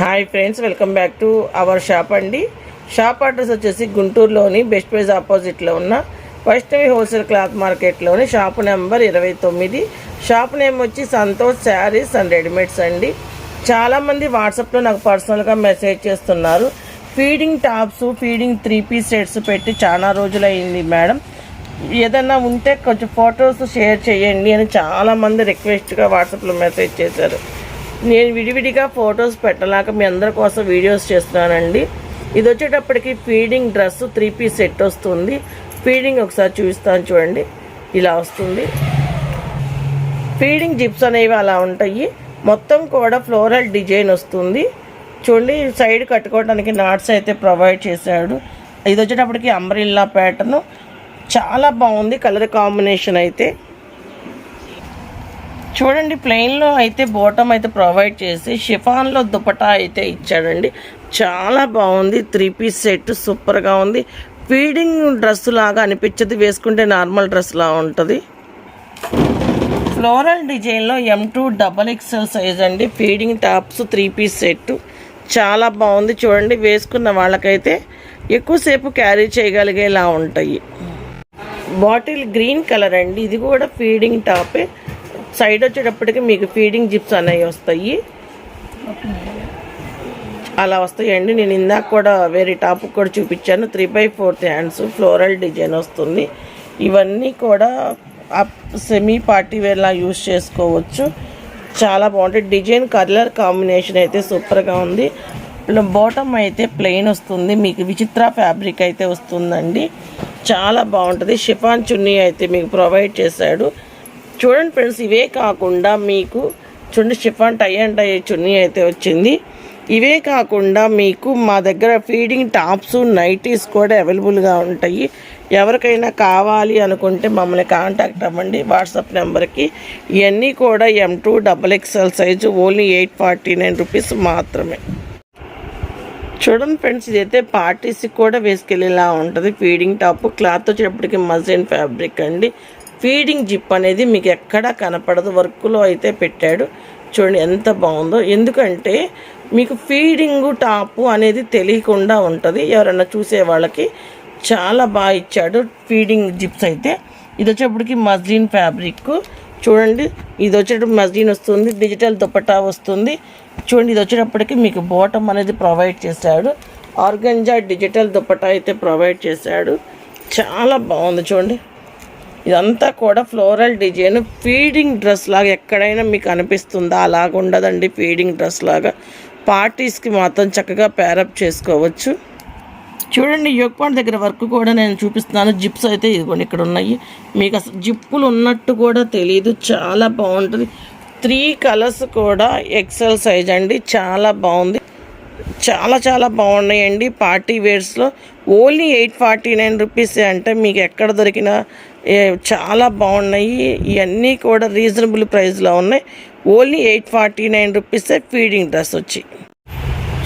Hi friends welcome back to our shop అండి. Shop address వచ్చేసి గుంటూరులోని బెస్ట్ ప్రైజ్ ఆపోజిట్లో ఉన్న వైష్ణవి హోల్సేల్ క్లాత్ మార్కెట్లోని షాప్ నెంబర్ ఇరవై తొమ్మిది. షాప్ నేమ్ వచ్చి సంతోష్ శారీస్ అండ్ రెడీమేడ్స్ అండి. చాలామంది వాట్సాప్లో నాకు పర్సనల్గా మెసేజ్ చేస్తున్నారు. Feeding tops feeding three piece sets పెట్టి చాలా రోజులైంది మేడం. ఏదన్నా ఉంటే కొంచెం ఫొటోస్ షేర్ చేయండి అని చాలామంది రిక్వెస్ట్గా వాట్సాప్లో మెసేజ్ చేశారు. నేను విడివిడిగా ఫొటోస్ పెట్టలేక మీ అందరి కోసం వీడియోస్ చేస్తున్నానండి. ఇది వచ్చేటప్పటికి feeding dress three piece set వస్తుంది. ఫీడింగ్ ఒకసారి చూపిస్తాను చూడండి. ఇలా వస్తుంది. ఫీడింగ్ జిప్స్ అనేవి అలా ఉంటాయి. మొత్తం కూడా ఫ్లోరల్ డిజైన్ వస్తుంది. చూడండి సైడ్ కట్టుకోవడానికి నాట్స్ అయితే ప్రొవైడ్ చేశాడు. ఇది వచ్చేటప్పటికి అంబ్రిల్లా ప్యాటర్న్. చాలా బాగుంది కలర్ కాంబినేషన్ అయితే. చూడండి ప్లెయిన్లో అయితే బోటం అయితే ప్రొవైడ్ చేసి షిఫాన్లో దుపటా అయితే ఇచ్చాడండి. చాలా బాగుంది త్రీ పీస్ సెట్ సూపర్గా ఉంది. ఫీడింగ్ డ్రెస్ లాగా అనిపించదు వేసుకుంటే నార్మల్ డ్రెస్లా ఉంటుంది. ఫ్లోరల్ డిజైన్లో M two double XL size అండి. Feeding tops three piece set. చాలా బాగుంది చూడండి వేసుకున్న వాళ్ళకైతే ఎక్కువసేపు క్యారీ చేయగలిగేలా ఉంటాయి. బాటిల్ గ్రీన్ కలర్ అండి. ఇది కూడా ఫీడింగ్ టాపే. సైడ్ వచ్చేటప్పటికి మీకు ఫీడింగ్ జిప్స్ అనేవి వస్తాయి. అలా వస్తాయండి. నేను ఇందాక కూడా వేరే టాప్ కూడా చూపించాను. Three by fourth hands floral design వస్తుంది. ఇవన్నీ కూడా సెమీ పార్టీ వేర్లా యూస్ చేసుకోవచ్చు. చాలా బాగుంటుంది డిజైన్ కలర్ కాంబినేషన్ అయితే సూపర్గా ఉంది. బాటమ్ అయితే ప్లెయిన్ వస్తుంది. మీకు విచిత్ర ఫ్యాబ్రిక్ అయితే వస్తుందండి. చాలా బాగుంటుంది. షిఫాన్ చున్నీ అయితే మీకు ప్రొవైడ్ చేశాడు. చూడండి ఫ్రెండ్స్ ఇవే కాకుండా మీకు చూడండి షిఫాన్ టై అండ్ టై చున్నీ అయితే వచ్చింది. ఇవే కాకుండా మీకు మా దగ్గర ఫీడింగ్ టాప్స్ నైటీస్ కూడా అవైలబుల్గా ఉంటాయి. ఎవరికైనా కావాలి అనుకుంటే మమ్మల్ని కాంటాక్ట్ అవ్వండి. వాట్సాప్ నెంబర్కి ఇవన్నీ కూడా M two double XL size only eight forty nine rupees మాత్రమే. చూడండి ఫ్రెండ్స్ ఇదైతే పార్టీస్కి కూడా వేసుకెళ్ళేలా ఉంటుంది. ఫీడింగ్ టాప్ క్లాత్ వచ్చేటప్పటికి మజిన్ ఫ్యాబ్రిక్ అండి. ఫీడింగ్ జిప్ అనేది మీకు ఎక్కడా కనపడదు. వర్క్లో అయితే పెట్టాడు. చూడండి ఎంత బాగుందో. ఎందుకంటే మీకు ఫీడింగ్ టాపు అనేది తెలియకుండా ఉంటుంది. ఎవరన్నా చూసే వాళ్ళకి చాలా బాగా ఇచ్చాడు ఫీడింగ్ జిప్స్ అయితే. ఇది వచ్చేప్పటికి మజ్లిన్ ఫ్యాబ్రిక్. చూడండి ఇది వచ్చేటప్పుడు మజ్లిన్ వస్తుంది డిజిటల్ దుపట్టా వస్తుంది. చూడండి ఇది వచ్చేటప్పటికి మీకు బాటమ్ అనేది ప్రొవైడ్ చేశాడు. ఆర్గంజా డిజిటల్ దుపట్టా అయితే ప్రొవైడ్ చేశాడు. చాలా బాగుంది చూడండి. ఇదంతా కూడా ఫ్లోరల్ డిజైన్ ఫీడింగ్ డ్రెస్ లాగా ఎక్కడైనా మీకు అనిపిస్తుందా? అలాగ ఉండదండి ఫీడింగ్ డ్రెస్ లాగా. పార్టీస్కి మాత్రం చక్కగా ప్యారప్ చేసుకోవచ్చు. చూడండి యోగపాండ్ దగ్గర వర్క్ కూడా నేను చూపిస్తున్నాను. జిప్స్ అయితే ఇదిగోండి ఇక్కడ ఉన్నాయి మీకు అసలు జిప్పులు ఉన్నట్టు కూడా తెలియదు చాలా బాగుంటుంది. త్రీ కలర్స్ కూడా ఎక్సెల్ సైజ్ అండి. చాలా బాగుంది. చాలా చాలా బాగున్నాయండి. Party వేర్స్లో only eight forty nine rupees అంటే మీకు ఎక్కడ దొరికినా చాలా బాగున్నాయి. ఇవన్నీ కూడా రీజనబుల్ ప్రైస్లో ఉన్నాయి. ఓన్లీ ఎయిట్ ఫార్టీ నైన్ రూపీసే ఫీడింగ్ డ్రెస్ వచ్చి.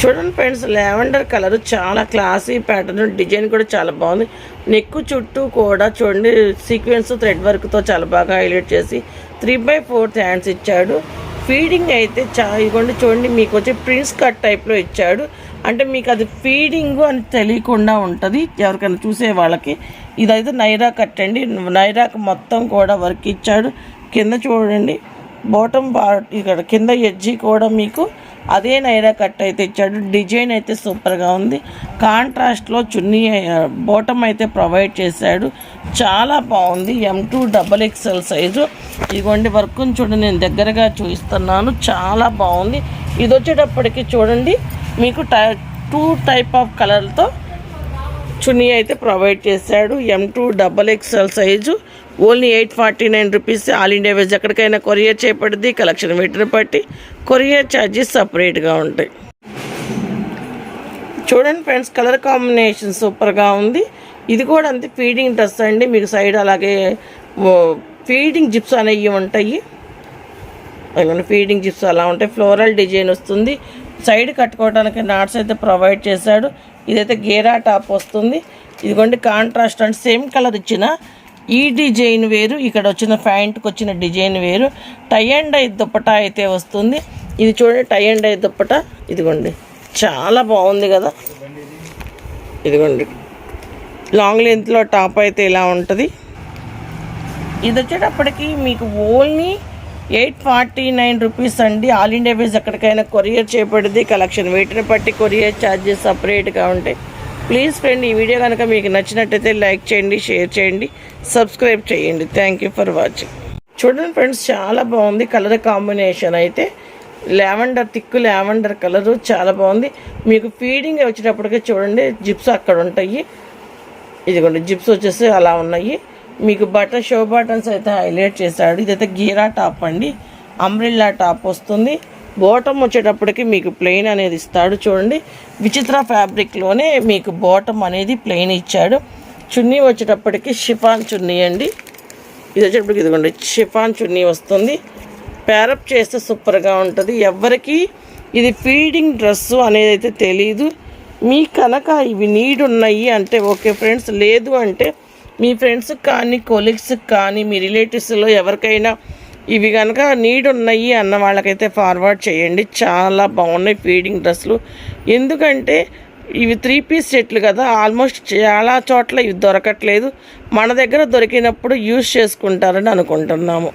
చూడండి ఫ్రెండ్స్ లావెండర్ కలర్ చాలా క్లాసీ ప్యాటర్న్ డిజైన్ కూడా చాలా బాగుంది. నెక్ చుట్టూ కూడా చూడండి సీక్వెన్స్ థ్రెడ్ వర్క్తో చాలా బాగా హైలైట్ చేసి త్రీ బై ఫోర్త్ హ్యాండ్స్ ఇచ్చాడు. ఫీడింగ్ అయితే చా ఇదిగోండి చూడండి మీకు వచ్చి ప్రిన్స్ కట్ టైప్లో ఇచ్చాడు. అంటే మీకు అది ఫీడింగ్ అని తెలియకుండా ఉంటుంది. ఎవరికైనా చూసే వాళ్ళకి. ఇదైతే నైరా కట్ అండి నైరాకు మొత్తం కూడా వర్క్ ఇచ్చాడు. కింద చూడండి. బాటమ్ పార్ట్ ఇక్కడ కింద ఎడ్జి కూడా మీకు అదే నైరా కట్ అయితే ఇచ్చాడు. డిజైన్ అయితే సూపర్గా ఉంది. కాంట్రాస్ట్లో చున్నీ బాటమ్ అయితే ప్రొవైడ్ చేశాడు. చాలా బాగుంది. M two double XL size ఇదిగోండి వర్క్ని చూడండి. నేను దగ్గరగా చూపిస్తున్నాను. చాలా బాగుంది. ఇది వచ్చేటప్పటికి చూడండి. మీకు టై టూ టైప్ ఆఫ్ కలర్తో చున్నీ అయితే ప్రొవైడ్ చేశాడు. M two double XL size. Only eight forty nine rupees. All India ways ఎక్కడికైనా కొరియర్ చేయబడింది కలెక్షన్ వెయిట్ని బట్టి కొరియర్ ఛార్జెస్ సపరేట్గా ఉంటాయి. చూడండి ఫ్రెండ్స్ కలర్ కాంబినేషన్ సూపర్గా ఉంది. ఇది కూడా అంతే ఫీడింగ్ డ్రెస్ అండి. మీకు సైడ్ అలాగే ఫీడింగ్ జిప్స్ అనేవి ఉంటాయి. ఫీడింగ్ జిప్స్ అలా ఉంటాయి. ఫ్లోరల్ డిజైన్ వస్తుంది. సైడ్ కట్టుకోవడానికి నాట్స్ అయితే ప్రొవైడ్ చేశాడు. ఇదైతే గేరా టాప్ వస్తుంది. ఇదిగోండి కాంట్రాస్ట్ అంటే సేమ్ కలర్ ఇచ్చిన ఈ డిజైన్ వేరు ఇక్కడ వచ్చిన ప్యాంట్కి వచ్చిన డిజైన్ వేరు. టై అండ్ ఐ దుప్పటా అయితే వస్తుంది. ఇది చూడండి టై అండ్ ఐ దుప్పటా. ఇదిగోండి చాలా బాగుంది కదా. ఇదిగోండి లాంగ్ లెంత్లో టాప్ అయితే ఇలా ఉంటుంది. ఇది వచ్చేటప్పటికి మీకు only eight forty nine rupees అండి. ఆల్ ఇండియా వేస్ ఎక్కడికైనా కొరియర్ చేయబడింది. కలెక్షన్ వెయిట్ని బట్టి కొరియర్ ఛార్జెస్ సపరేట్గా ఉంటాయి. ప్లీజ్ ఫ్రెండ్ ఈ వీడియో కనుక మీకు నచ్చినట్టయితే లైక్ చేయండి షేర్ చేయండి సబ్స్క్రైబ్ చేయండి. Thank you for watching. చూడండి ఫ్రెండ్స్ చాలా బాగుంది కలర్ కాంబినేషన్ అయితే. లావెండర్ తిక్కు లావెండర్ కలరు చాలా బాగుంది. మీకు ఫీడింగ్ వచ్చేటప్పటికే చూడండి జిప్స్ అక్కడ ఉంటాయి. ఇదిగోండి జిప్స్ వచ్చేసి అలా ఉన్నాయి. మీకు బటన్ షో బటన్స్ అయితే హైలైట్ చేశాడు. ఇదైతే గీరా టాప్ అండి. అంబ్రిల్లా టాప్ వస్తుంది. బాటమ్ వచ్చేటప్పటికి మీకు ప్లెయిన్ అనేది ఇస్తాడు చూడండి. విచిత్ర ఫ్యాబ్రిక్లోనే మీకు బాటమ్ అనేది ప్లెయిన్ ఇచ్చాడు. చున్నీ వచ్చేటప్పటికి షిఫాన్ చున్నీ అండి. ఇది వచ్చేటప్పటికి ఇదిగోండి షిఫాన్ చున్నీ వస్తుంది. ప్యారప్ చేస్తే సూపర్గా ఉంటుంది. ఎవరికి ఇది ఫీడింగ్ డ్రెస్సు అనేది అయితే తెలీదు. మీ కనుక ఇవి నీడ్ ఉన్నాయి అంటే ఓకే ఫ్రెండ్స్ లేదు అంటే మీ ఫ్రెండ్స్కి కానీ కొలీగ్స్కి కానీ మీ రిలేటివ్స్లో ఎవరికైనా ఇవి కనుక నీడ్ ఉన్నాయి అన్న వాళ్ళకైతే ఫార్వర్డ్ చేయండి. చాలా బాగున్నాయి ఫీడింగ్ డ్రెస్సులు. ఎందుకంటే ఇవి త్రీ పీస్ సెట్లు కదా ఆల్మోస్ట్ చాలా చోట్ల ఇవి దొరకట్లేదు. మన దగ్గర దొరికినప్పుడు యూజ్ చేసుకుంటారని అనుకుంటున్నాము.